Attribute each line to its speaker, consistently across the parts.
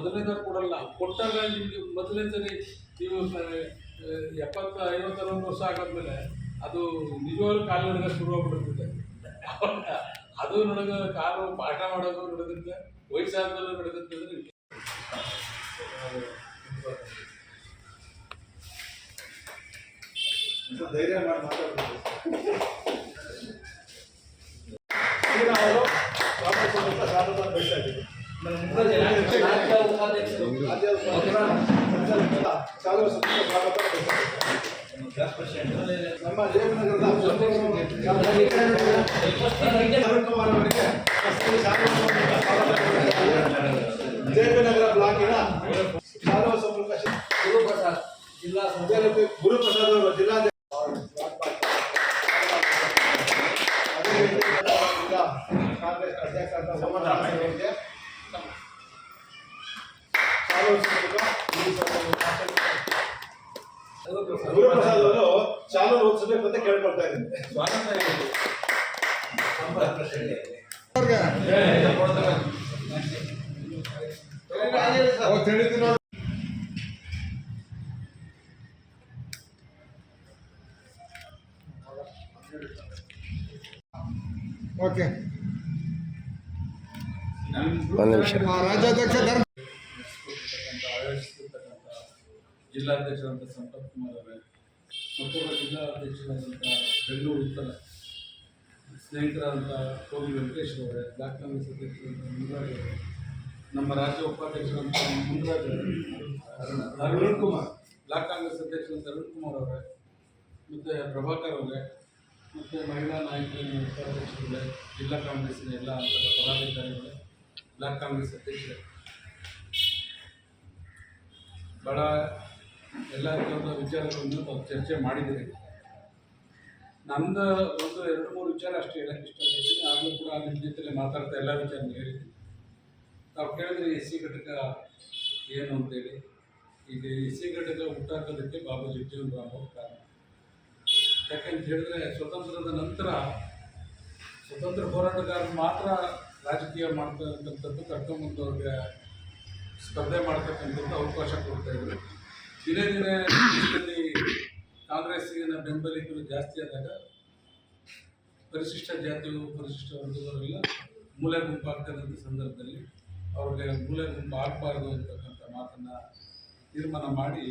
Speaker 1: ಅವಕಾಶ ಮೊದಲನೇದಾಗಿ ಕೊಡಲ್ಲ. ಕೊಟ್ಟಾಗ ನಿಮಗೆ ಮೊದಲನೇ ಸರಿ ನೀವು ಎಪ್ಪತ್ತ ಎಪ್ಪತ್ತು ಐವತ್ತು ಅರವತ್ತು ವರ್ಷ ಆಗಾದ್ಮೇಲೆ ಅದು ನಿಜವಾಗ್ಲೂ ಕಾಲು ನಡಗ ಶುರು ಆಗ್ಬಿಡುತ್ತೆ. ಅದು ನಡಗ ಕಾಲು ಪಾಠ ಮಾಡೋದು ನಡೆದಿದ್ದೆ ವಯಸ್ಸಾದ್ಮೇಲೆ ನಡೆದಿದ್ದೆ ಅಂದ್ರೆ
Speaker 2: ಧೈರ್ಯ ಮಾಡಿ ಮಾತಾಡ್ಬೋದು ಈಗ ಅವರು ಸ್ವಾಗತ ಬಯಸ್ತಾ ಇದ್ದೀವಿ ನಮ್ಮ ಕುಮಾರ್ ಅವರಿಗೆ. ಜಯನಗರ ಬ್ಲಾಕಿನ ಶಾಲಾ ಸಂಪರ್ಕ
Speaker 3: ಗುರುಪ್ರಸಾದ್ ಜಿಲ್ಲಾ
Speaker 2: ಗುರುಪ್ರಸಾದ್ ಅವರು ಜಿಲ್ಲಾ ಕಾಂಗ್ರೆಸ್ ಅಧ್ಯಕ್ಷ ಗುರುಪ್ರಸಾದ್ ಅವರು ಶಾಲಾ ಓದಿಸಬೇಕು ಅಂತ ಕೇಳ್ಕೊಳ್ತಾ ಇದ್ದೀನಿ
Speaker 4: ರಾಜ್ಯಾಧ್ಯಕ್ಷ ಧರ್ಮ
Speaker 1: ಜಿಲ್ಲಾಧ್ಯಕ್ಷರಾದಂಥ ಸಂಪತ್ ಕುಮಾರ್ ಅವರೇ ಮತ್ತೊಬ್ಬ ಜಿಲ್ಲಾಧ್ಯಕ್ಷರಾದಂಥ ಬೆಂಗಳೂರು ಉತ್ತರ ಸ್ನೇಹಿತರಾದಂಥ ಕೋವಿ ವೆಂಕಟೇಶ್ ಅವರೇ, ಬ್ಲಾಕ್ ಕಾಂಗ್ರೆಸ್ ಅಧ್ಯಕ್ಷರಾದಂಥ ಮುನ್ರಾಜ್ ಅವರೇ, ನಮ್ಮ ರಾಜ್ಯ ಉಪಾಧ್ಯಕ್ಷರಾದಂಥ ಮುನ್ರಾಜ್ ಅವರೇ, ಅರುಣ್ ಕುಮಾರ್, ಬ್ಲಾಕ್ ಕಾಂಗ್ರೆಸ್ ಅಧ್ಯಕ್ಷರಾದಂಥ ಅರುಣ್ ಕುಮಾರ್ ಅವರೇ, ಮತ್ತು ಪ್ರಭಾಕರ್ ಅವರೇ, ಮತ್ತು ಮಹಿಳಾ ನಾಯಕರ ಉಪಾಧ್ಯಕ್ಷರುಗಳೇ, ಜಿಲ್ಲಾ ಕಾಂಗ್ರೆಸ್ನ ಎಲ್ಲ ಪದಾಧಿಕಾರಿಗಳು ಪದಾಧಿಕಾರಿಗಳೇ ಬ್ಲಾಕ್ ಕಾಂಗ್ರೆಸ್ ಅಧ್ಯಕ್ಷರೇ. ಭಾಳ ಎಲ್ಲ ಥರದ ವಿಚಾರಗಳನ್ನು ಚರ್ಚೆ ಮಾಡಿದ್ದೀರಿ ನಂದು ಒಂದು ಎರಡು ಮೂರು ವಿಚಾರ ಅಷ್ಟು ಹೇಳಕ್ಕೆ ಇಷ್ಟಪಡ್ತೀನಿ. ಆಗಲೂ ಕೂಡ ನಿಮ್ಮ ಜೊತೆ ಮಾತಾಡ್ತಾ ಎಲ್ಲ ವಿಚಾರ ಹೇಳಿದ್ದೀನಿ ತಾವು ಕೇಳಿದ್ರೆ ಎಸ್ ಸಿ ಘಟಕ ಏನು ಅಂತೇಳಿ. ಈಗ ಎಸ್ ಸಿ ಘಟಕ ಹುಟ್ಟಾಕೋದಕ್ಕೆ ಬಾಬಾ ಜಗಜೀವನ್ ರಾಮ್ ಕಾರಣ. ಯಾಕಂತ ಹೇಳಿದ್ರೆ ಸ್ವತಂತ್ರದ ನಂತರ ಸ್ವತಂತ್ರ ಹೋರಾಟಗಾರರು ಮಾತ್ರ ರಾಜಕೀಯ ಮಾಡ್ತಕ್ಕಂಥದ್ದು ಕರ್ಕೊಂಬಂದವ್ರಿಗೆ ಸ್ಪರ್ಧೆ ಮಾಡ್ತಕ್ಕಂಥದ್ದು ಅವಕಾಶ ಕೊಡ್ತಾ ಇದ್ರು. ದಿನೇ ದಿನೇ ದೇಶದಲ್ಲಿ ಕಾಂಗ್ರೆಸ್ಸಿನ ಬೆಂಬಲಿಗರು ಜಾಸ್ತಿ ಆದಾಗ ಪರಿಶಿಷ್ಟ ಜಾತಿಗಳು ಪರಿಶಿಷ್ಟ ವರ್ಗದವರೆಲ್ಲ ಮೂಲೆ ಗುಂಪಾಗ್ತಕ್ಕಂಥ ಸಂದರ್ಭದಲ್ಲಿ ಅವ್ರಿಗೆ ಮೂಲೆ ಗುಂಪು ಆಗಬಾರ್ದು ಅಂತಕ್ಕಂಥ ಮಾತನ್ನು ತೀರ್ಮಾನ ಮಾಡಿ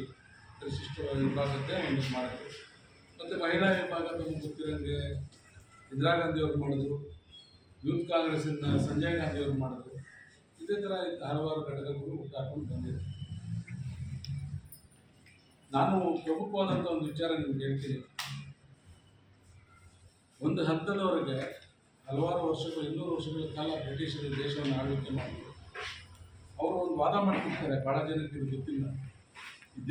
Speaker 1: ಪರಿಶಿಷ್ಟ ವಿಭಾಗಕ್ಕೆ ಒಂದು ಮಾಡಿದ್ರು. ಮತ್ತು ಮಹಿಳಾ ವಿಭಾಗದ ಗೊತ್ತಿರೋಂಗೆ ಇಂದಿರಾ ಗಾಂಧಿ ಅವರು ಮಾಡಿದ್ರು. ಯೂತ್ ಕಾಂಗ್ರೆಸ್ಸಿಂದ ಸಂಜಯ್ ಗಾಂಧಿ ಅವರು ಮಾಡಿದ್ರು. ಇದೇ ಥರ ಹಲವಾರು ಘಟಕಗಳು ಹುಟ್ಟಾಕೊಂಡು ಬಂದಿದೆ. ನಾನು ಪ್ರಮುಖವಾದಂಥ ಒಂದು ವಿಚಾರ ನಿಮ್ಗೆ ಹೇಳ್ತೀನಿ. ಒಂದು ಹಂತದವರೆಗೆ ಹಲವಾರು ವರ್ಷಗಳು, ಇನ್ನೂರು ವರ್ಷಗಳ ಕಾಲ ಬ್ರಿಟಿಷರು ದೇಶವನ್ನು ಆಳ್ವಿಕೆ ಮಾಡಿದ್ರು. ಅವರು ಒಂದು ವಾದ ಮಾಡ್ತಿರ್ತಾರೆ, ಬಹಳ ಜನಕ್ಕೆ ಗೊತ್ತಿಲ್ಲ.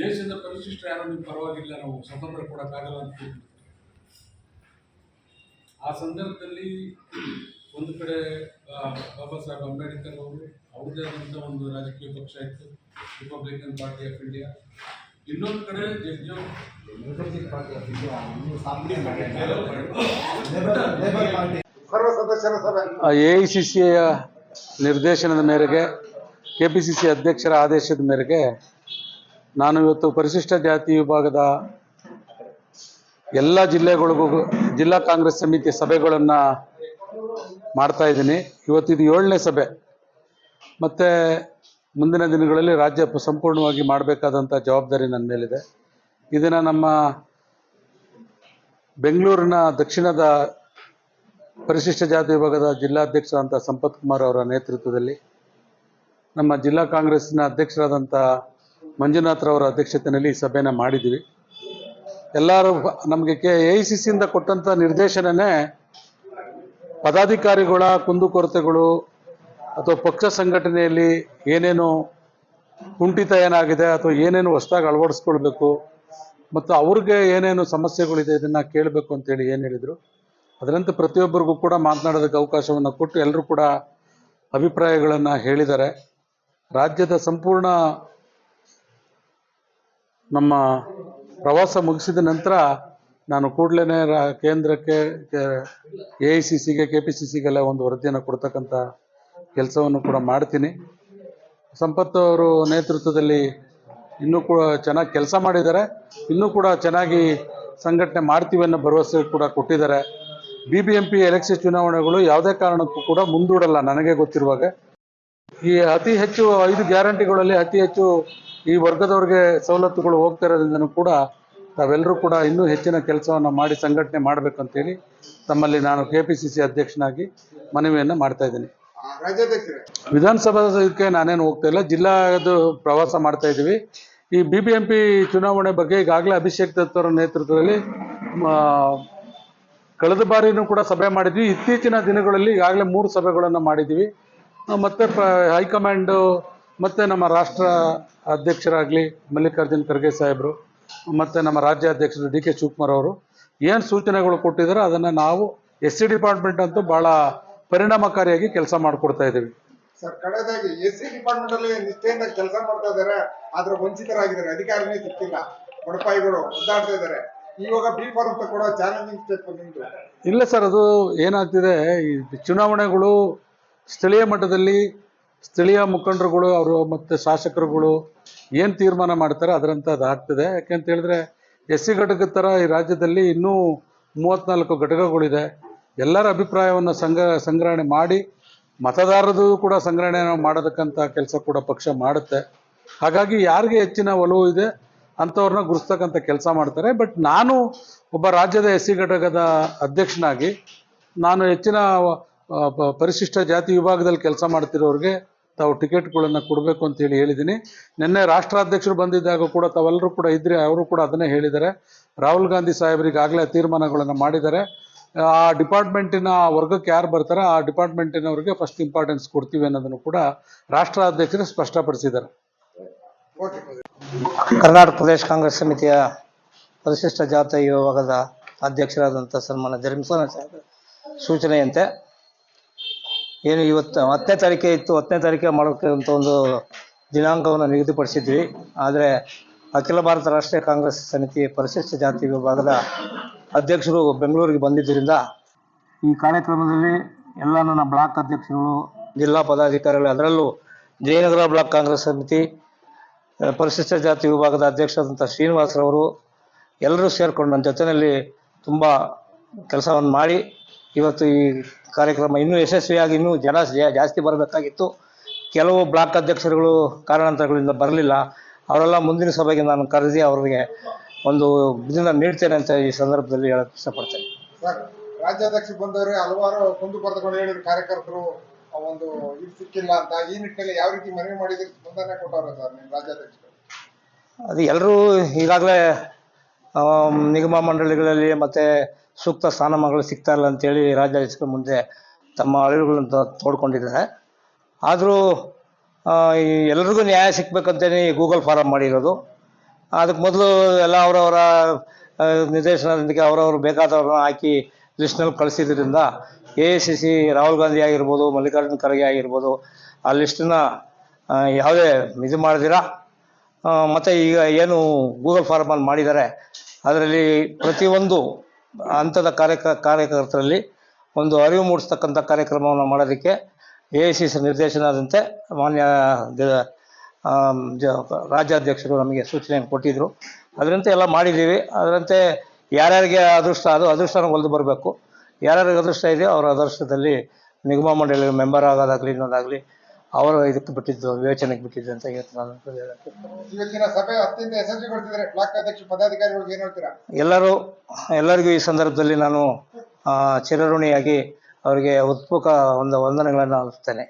Speaker 1: ದೇಶದ ಪರಿಶಿಷ್ಟ ಯಾರು ನಿಮ್ಗೆ ಪರವಾಗಿಲ್ಲ, ನಾವು ಸ್ವತಂತ್ರ ಕೊಡೋಕ್ಕಾಗಲ್ಲ ಅಂತ ಆ ಸಂದರ್ಭದಲ್ಲಿ ಒಂದು ಕಡೆ ಬಾಬಾ ಸಾಹೇಬ್ ಅಂಬೇಡ್ಕರ್ ಅವರು ಅವ್ರದೇ ಆದಂಥ ಒಂದು ರಾಜಕೀಯ ಪಕ್ಷ ಇತ್ತು ರಿಪಬ್ಲಿಕನ್ ಪಾರ್ಟಿ ಆಫ್ ಇಂಡಿಯಾ ಇನ್ನೊಂದು ಕಡೆ
Speaker 5: ಎ ಐ ಸಿ ಸಿಯ ನಿರ್ದೇಶನದ ಮೇರೆಗೆ ಕೆ ಪಿ ಸಿ ಸಿ ಅಧ್ಯಕ್ಷರ ಆದೇಶದ ಮೇರೆಗೆ ನಾನು ಇವತ್ತು ಪರಿಶಿಷ್ಟ ಜಾತಿ ವಿಭಾಗದ ಎಲ್ಲ ಜಿಲ್ಲೆಗಳಿಗೂ ಜಿಲ್ಲಾ ಕಾಂಗ್ರೆಸ್ ಸಮಿತಿ ಸಭೆಗಳನ್ನು ಮಾಡ್ತಾ ಇದ್ದೀನಿ. ಇವತ್ತಿದು ಏಳನೇ ಸಭೆ. ಮತ್ತು ಮುಂದಿನ ದಿನಗಳಲ್ಲಿ ರಾಜ್ಯ ಸಂಪೂರ್ಣವಾಗಿ ಮಾಡಬೇಕಾದಂಥ ಜವಾಬ್ದಾರಿ ನನ್ನ ಮೇಲಿದೆ. ಇದನ್ನು ನಮ್ಮ ಬೆಂಗಳೂರಿನ ದಕ್ಷಿಣದ ಪರಿಶಿಷ್ಟ ಜಾತಿ ವಿಭಾಗದ ಜಿಲ್ಲಾಧ್ಯಕ್ಷ ಅಂತ ಸಂಪತ್ ಕುಮಾರ್ ಅವರ ನೇತೃತ್ವದಲ್ಲಿ ನಮ್ಮ ಜಿಲ್ಲಾ ಕಾಂಗ್ರೆಸ್ನ ಅಧ್ಯಕ್ಷರಾದಂಥ ಮಂಜುನಾಥ್ರವರ ಅಧ್ಯಕ್ಷತೆಯಲ್ಲಿ ಈ ಸಭೆನ ಮಾಡಿದ್ದೀವಿ ಎಲ್ಲರೂ ನಮಗೆ ಕೆ ಎ ಐ ಸಿ ಸಿಯಿಂದ ಕೊಟ್ಟಂಥ ನಿರ್ದೇಶನನೇ ಪದಾಧಿಕಾರಿಗಳ ಕುಂದುಕೊರತೆಗಳು ಅಥವಾ ಪಕ್ಷ ಸಂಘಟನೆಯಲ್ಲಿ ಏನೇನು ಕುಂಠಿತ ಏನಾಗಿದೆ ಅಥವಾ ಏನೇನು ಹೊಸದಾಗಿ ಅಳವಡಿಸ್ಕೊಳ್ಬೇಕು ಮತ್ತು ಅವ್ರಿಗೆ ಏನೇನು ಸಮಸ್ಯೆಗಳಿದೆ ಇದನ್ನು ಕೇಳಬೇಕು ಅಂತೇಳಿ ಏನು ಹೇಳಿದರು. ಅದರಂತೆ ಪ್ರತಿಯೊಬ್ಬರಿಗೂ ಕೂಡ ಮಾತನಾಡೋದಕ್ಕೆ ಅವಕಾಶವನ್ನು ಕೊಟ್ಟು ಎಲ್ಲರೂ ಕೂಡ ಅಭಿಪ್ರಾಯಗಳನ್ನು ಹೇಳಿದ್ದಾರೆ. ರಾಜ್ಯದ ಸಂಪೂರ್ಣ ನಮ್ಮ ಪ್ರವಾಸ ಮುಗಿಸಿದ ನಂತರ ನಾನು ಕೂಡಲೇ ಕೇಂದ್ರಕ್ಕೆ ಎ ಐ ಸಿ ಸಿಗೆ, ಕೆ ಪಿ ಸಿ ಸಿಗೆಲ್ಲ ಒಂದು ವರದಿಯನ್ನು ಕೊಡ್ತಕ್ಕಂಥ
Speaker 1: ಕೆಲಸವನ್ನು ಕೂಡ ಮಾಡ್ತೀನಿ. ಸಂಪತ್ ಅವರು ನೇತೃತ್ವದಲ್ಲಿ ಇನ್ನೂ ಕೂಡ ಚೆನ್ನಾಗಿ ಕೆಲಸ ಮಾಡಿದ್ದಾರೆ. ಇನ್ನೂ ಕೂಡ ಚೆನ್ನಾಗಿ ಸಂಘಟನೆ ಮಾಡ್ತೀವಿ ಅನ್ನೋ ಭರವಸೆ ಕೂಡ ಕೊಟ್ಟಿದ್ದಾರೆ. B B M P election ಚುನಾವಣೆಗಳು ಯಾವುದೇ ಕಾರಣಕ್ಕೂ ಕೂಡ ಮುಂದೂಡಲ್ಲ ನನಗೆ ಗೊತ್ತಿರುವಾಗ. ಈ ಅತಿ ಹೆಚ್ಚು ಐದು ಗ್ಯಾರಂಟಿಗಳಲ್ಲಿ ಅತಿ ಹೆಚ್ಚು ಈ ವರ್ಗದವ್ರಿಗೆ ಸವಲತ್ತುಗಳು ಹೋಗ್ತಾ ಇರೋದ್ರಿಂದನೂ ಕೂಡ ತಾವೆಲ್ಲರೂ ಕೂಡ ಇನ್ನೂ ಹೆಚ್ಚಿನ ಕೆಲಸವನ್ನು ಮಾಡಿ ಸಂಘಟನೆ ಮಾಡಬೇಕಂತೇಳಿ ತಮ್ಮಲ್ಲಿ ನಾನು ಕೆ ಪಿ ಸಿ ಸಿ ಅಧ್ಯಕ್ಷನಾಗಿ ಮನವಿಯನ್ನು ಮಾಡ್ತಾ ಇದ್ದೀನಿ. ವಿಧಾನಸಭಾಕ್ಕೆ ನಾನೇನು ಹೋಗ್ತಾ ಇಲ್ಲ, ಜಿಲ್ಲಾದು ಪ್ರವಾಸ ಮಾಡ್ತಾ ಇದ್ದೀವಿ. ಈ ಬಿ ಬಿ ಎಂ ಪಿ ಚುನಾವಣೆ ಬಗ್ಗೆ ಈಗಾಗಲೇ ಅಭಿಷೇಕ್ ದತ್ತವರ ನೇತೃತ್ವದಲ್ಲಿ ಕಳೆದ ಬಾರಿನೂ ಕೂಡ ಸಭೆ ಮಾಡಿದ್ವಿ. ಇತ್ತೀಚಿನ ದಿನಗಳಲ್ಲಿ ಈಗಾಗಲೇ ಮೂರು ಸಭೆಗಳನ್ನು ಮಾಡಿದ್ದೀವಿ. ಮತ್ತೆ ಪ, ಹೈಕಮಾಂಡು, ಮತ್ತು ನಮ್ಮ ರಾಷ್ಟ್ರ ಅಧ್ಯಕ್ಷರಾಗಲಿ ಮಲ್ಲಿಕಾರ್ಜುನ್ ಖರ್ಗೆ ಸಾಹೇಬರು ಮತ್ತು ನಮ್ಮ ರಾಜ್ಯಾಧ್ಯಕ್ಷರು ಡಿ ಕೆ ಶಿವಕುಮಾರ್ ಅವರು ಏನು ಸೂಚನೆಗಳು ಕೊಟ್ಟಿದ್ದಾರೋ ಅದನ್ನು ನಾವು ಎಸ್ ಸಿ ಡಿಪಾರ್ಟ್ಮೆಂಟ್ ಅಂತೂ ಭಾಳ ಪರಿಣಾಮಕಾರಿಯಾಗಿ ಕೆಲಸ ಮಾಡಿಕೊಡ್ತಾ ಇದ್ದೀವಿ.
Speaker 4: ಸರ್ ಕಡೆದಾಗಿ ಎಸ್ ಸಿ ಡಿಪಾರ್ಟ್ಮೆಂಟ್ ಅಲ್ಲಿ ನಿಷ್ಠೆಯಿಂದ ಕೆಲಸ ಮಾಡ್ತಾ ಇದ್ದಾರೆ ಆದ್ರೆ ವಂಚಿತರಾಗಿದ್ದಾರೆ ಅಧಿಕಾರನೇ ಸಿಕ್ಕಿಲ್ಲ. ಬಡಪಾಯಿಗಳು ಒದ್ದಾಡ್ತಾ ಇದ್ದಾರೆ. ಇವಾಗ ಬಿ ಫಾರ್ಮ್ ತಗೊಳ್ಳೋ ಚಾಲೆಂಜಿಂಗ್ ಸ್ಟೆಪ್ ನಿಮ್ದು.
Speaker 1: ಇಲ್ಲ ಸರ್ ಅದು ಏನಾಗ್ತಿದೆ ಈ ಚುನಾವಣೆಗಳು ಸ್ಥಳೀಯ ಮಟ್ಟದಲ್ಲಿ ಸ್ಥಳೀಯ ಮುಖಂಡರುಗಳು ಅವರು ಮತ್ತು ಶಾಸಕರುಗಳು ಏನು ತೀರ್ಮಾನ ಮಾಡ್ತಾರೆ ಅದರಂತೆ ಅದು ಆಗ್ತದೆ. ಯಾಕೆಂತ ಹೇಳಿದ್ರೆ ಎಸ್ ಸಿ ಘಟಕದ ಥರ ಈ ರಾಜ್ಯದಲ್ಲಿ ಇನ್ನೂ ಮೂವತ್ತ್ನಾಲ್ಕು ಘಟಕಗಳಿದೆ. ಎಲ್ಲರ ಅಭಿಪ್ರಾಯವನ್ನು ಸಂಗ ಸಂಗ್ರಹಣೆ ಮಾಡಿ ಮತದಾರರದು ಕೂಡ ಸಂಗ್ರಹಣೆ ಮಾಡೋದಕ್ಕಂಥ ಕೆಲಸ ಕೂಡ ಪಕ್ಷ ಮಾಡುತ್ತೆ. ಹಾಗಾಗಿ ಯಾರಿಗೆ ಹೆಚ್ಚಿನ ಒಲವು ಇದೆ ಅಂಥವ್ರನ್ನ ಗುರುಸ್ತಕ್ಕಂಥ ಕೆಲಸ ಮಾಡ್ತಾರೆ. ಬಟ್ ನಾನು ಒಬ್ಬ ರಾಜ್ಯದ ಎಸ್ ಸಿ ಘಟಕದ ಅಧ್ಯಕ್ಷನಾಗಿ ನಾನು ಹೆಚ್ಚಿನ ಪರಿಶಿಷ್ಟ ಜಾತಿ ವಿಭಾಗದಲ್ಲಿ ಕೆಲಸ ಮಾಡ್ತಿರೋರಿಗೆ ತಾವು ಟಿಕೆಟ್ಗಳನ್ನು ಕೊಡಬೇಕು ಅಂತೇಳಿ ಹೇಳಿದ್ದೀನಿ. ನಿನ್ನೆ ರಾಷ್ಟ್ರಾಧ್ಯಕ್ಷರು ಬಂದಿದ್ದಾಗ ಕೂಡ ತಾವೆಲ್ಲರೂ ಕೂಡ ಇದ್ರೆ ಅವರು ಕೂಡ ಅದನ್ನೇ ಹೇಳಿದ್ದಾರೆ. ರಾಹುಲ್ ಗಾಂಧಿ ಸಾಹೇಬರಿಗಾಗಲೇ ತೀರ್ಮಾನಗಳನ್ನು ಮಾಡಿದ್ದಾರೆ. ಆ ಡಿಪಾರ್ಟ್ಮೆಂಟಿನ ವರ್ಗಕ್ಕೆ ಯಾರು ಬರ್ತಾರೆ ಆ ಡಿಪಾರ್ಟ್ಮೆಂಟಿನವ್ರಿಗೆ ಫಸ್ಟ್ ಇಂಪಾರ್ಟೆನ್ಸ್ ಕೊಡ್ತೀವಿ ಅನ್ನೋದನ್ನು ಕೂಡ ರಾಷ್ಟ್ರಾಧ್ಯಕ್ಷರು ಸ್ಪಷ್ಟಪಡಿಸಿದ್ದಾರೆ.
Speaker 6: ಕರ್ನಾಟಕ ಪ್ರದೇಶ ಕಾಂಗ್ರೆಸ್ ಸಮಿತಿಯ ಪರಿಶಿಷ್ಟ ಜಾತಿ ವಿಭಾಗದ ಅಧ್ಯಕ್ಷರಾದಂಥ ಸನ್ಮಾನ ಧರ್ಮಸ್ಥಾನ ಸಾಹೇಬರ ಸೂಚನೆಯಂತೆ ಏನು ಇವತ್ತು ಹತ್ತನೇ ತಾರೀಕೆ ಇತ್ತು, ಹತ್ತನೇ ತಾರೀಕೆ ಮಾಡಬೇಕಂತ ಒಂದು ದಿನಾಂಕವನ್ನು ನಿಗದಿಪಡಿಸಿದ್ವಿ. ಆದರೆ ಅಖಿಲ ಭಾರತ ರಾಷ್ಟ್ರೀಯ ಕಾಂಗ್ರೆಸ್ ಸಮಿತಿ ಪರಿಶಿಷ್ಟ ಜಾತಿ ವಿಭಾಗದ ಅಧ್ಯಕ್ಷರು ಬೆಂಗಳೂರಿಗೆ ಬಂದಿದ್ದರಿಂದ ಈ ಕಾರ್ಯಕ್ರಮದಲ್ಲಿ ಎಲ್ಲ ನನ್ನ ಬ್ಲಾಕ್ ಅಧ್ಯಕ್ಷರುಗಳು, ಜಿಲ್ಲಾ ಪದಾಧಿಕಾರಿಗಳು, ಅದರಲ್ಲೂ ಜಯನಗರ ಬ್ಲಾಕ್ ಕಾಂಗ್ರೆಸ್ ಸಮಿತಿ ಪರಿಶಿಷ್ಟ ಜಾತಿ ವಿಭಾಗದ ಅಧ್ಯಕ್ಷರಾದಂಥ ಶ್ರೀನಿವಾಸರವರು ಎಲ್ಲರೂ ಸೇರಿಕೊಂಡು ನನ್ನ ಜೊತೆಯಲ್ಲಿ ತುಂಬ ಕೆಲಸವನ್ನು ಮಾಡಿ ಇವತ್ತು ಈ ಕಾರ್ಯಕ್ರಮ ಇನ್ನೂ ಯಶಸ್ವಿಯಾಗಿ ಇನ್ನೂ ಜನ ಜಾಸ್ತಿ ಬರಬೇಕಾಗಿತ್ತು. ಕೆಲವು ಬ್ಲಾಕ್ ಅಧ್ಯಕ್ಷರುಗಳು ಕಾರಣಾಂತರಗಳಿಂದ ಬರಲಿಲ್ಲ. ಅವರೆಲ್ಲ ಮುಂದಿನ ಸಭೆಗೆ ನಾನು ಕರೆದಿ ಅವರಿಗೆ ಒಂದು ಇದನ್ನ ನೀಡ್ತೇನೆ ಅಂತ ಈ ಸಂದರ್ಭದಲ್ಲಿ ಹೇಳಕ್ಕೆ ಇಷ್ಟಪಡ್ತೇನೆ.
Speaker 4: ಸರ್ ರಾಜ್ಯಾಧ್ಯಕ್ಷ ಬಂದವರು ಹಲವಾರು ಕುಂದು ಪಡೆದುಕೊಂಡು ಹೇಳಿದ ಕಾರ್ಯಕರ್ತರು ಆ ಒಂದು ಇದು ಸಿಕ್ಕಿಲ್ಲ ಅಂತ. ಈ ನಿಟ್ಟಿನಲ್ಲಿ ಯಾವ ರೀತಿ ಮನವಿ ಮಾಡಿದ್ರೆ? ಸ್ಪಂದನೆ ಕೊಟ್ಟವ್ರೆ ಸರ್ ನಿಮ್ಮ ರಾಜ್ಯಾಧ್ಯಕ್ಷರು?
Speaker 6: ಅದು ಎಲ್ಲರೂ ಈಗಾಗಲೇ ನಿಗಮ ಮಂಡಳಿಗಳಲ್ಲಿ ಮತ್ತೆ ಸೂಕ್ತ ಸ್ಥಾನಮಾನಗಳು ಸಿಗ್ತಾ ಇಲ್ಲ ಅಂತೇಳಿ ರಾಜ್ಯಾಧ್ಯಕ್ಷರ ಮುಂದೆ ತಮ್ಮ ಅಳಿವುಗಳನ್ನು ತೋಡ್ಕೊಂಡಿದ್ದಾರೆ. ಆದರೂ ಎಲ್ಲರಿಗೂ ನ್ಯಾಯ ಸಿಗ್ಬೇಕಂತೇಳಿ ಗೂಗಲ್ ಫಾರಮ್ ಮಾಡಿರೋದು. ಅದಕ್ಕೆ ಮೊದಲು ಎಲ್ಲ ಅವರವರ ನಿರ್ದೇಶನದೊಂದಿಗೆ ಅವರವರು ಬೇಕಾದವ್ರನ್ನ ಹಾಕಿ ಲಿಸ್ಟ್ನಲ್ಲಿ ಕಳಿಸಿದ್ರಿಂದ A I C C Rahul Gandhi ಆಗಿರ್ಬೋದು, ಮಲ್ಲಿಕಾರ್ಜುನ ಖರ್ಗೆ ಆಗಿರ್ಬೋದು, ಆ ಲಿಸ್ಟನ್ನ ಯಾವುದೇ ಇದು ಮಾಡಿದಿರಾ? ಮತ್ತೆ ಈಗ ಏನು ಗೂಗಲ್ ಫಾರ್ಮಲ್ಲಿ ಮಾಡಿದ್ದಾರೆ? ಅದರಲ್ಲಿ ಪ್ರತಿಯೊಂದು ಹಂತದ ಕಾರ್ಯಕ, ಕಾರ್ಯಕರ್ತರಲ್ಲಿ ಒಂದು ಅರಿವು ಮೂಡಿಸ್ತಕ್ಕಂಥ ಕಾರ್ಯಕ್ರಮವನ್ನು ಮಾಡೋದಕ್ಕೆ ಎ ಐ ಸಿ ಸಿ ನಿರ್ದೇಶನದಂತೆ ಮಾನ್ಯ ರಾಜ್ಯಾಧ್ಯಕ್ಷರು ನಮಗೆ ಸೂಚನೆಯನ್ನು ಕೊಟ್ಟಿದ್ದರು ಅದರಂತೆ ಎಲ್ಲ ಮಾಡಿದ್ದೀವಿ. ಅದರಂತೆ ಯಾರ್ಯಾರಿಗೆ ಅದೃಷ್ಟ ಅದು ಅದೃಷ್ಟನ ಹೊಲಿದು ಬರಬೇಕು. ಯಾರ್ಯಾರಿಗೆ ಅದೃಷ್ಟ ಇದೆಯೋ ಅವರ ಅದೃಷ್ಟದಲ್ಲಿ ನಿಗಮ ಮಂಡಳಿ ಮೆಂಬರ್ ಆಗೋದಾಗಲಿ ಇನ್ನೊಂದಾಗಲಿ ಅವರ ಇದಕ್ಕೆ ಬಿಟ್ಟಿದ್ದು ವಿವೇಚನೆಗೆ ಬಿಟ್ಟಿದ್ದು ಅಂತ ಹೇಳ್ತೀನಿ ನಾನು ಹೇಳಕ್ಕೆ
Speaker 4: ಇವತ್ತಿನ ಸಭೆ ಅತ್ಯಂತ ಯಶಸ್ವಿಗೊಳಿಸಿದ್ರೆ ಬ್ಲಾಕ್ ಅಧ್ಯಕ್ಷ ಪದಾಧಿಕಾರಿಗಳಿಗೆ ಏನು ಹೇಳ್ತೀರಾ?
Speaker 6: ಎಲ್ಲರೂ ಎಲ್ಲರಿಗೂ ಈ ಸಂದರ್ಭದಲ್ಲಿ ನಾನು ಆ, ಚಿರಋಣಿಯಾಗಿ ಅವರಿಗೆ ಉತ್ಪುಕ ಒಂದು ವಂದನೆಗಳನ್ನು ಅರ್ಪಿಸ್ತೇನೆ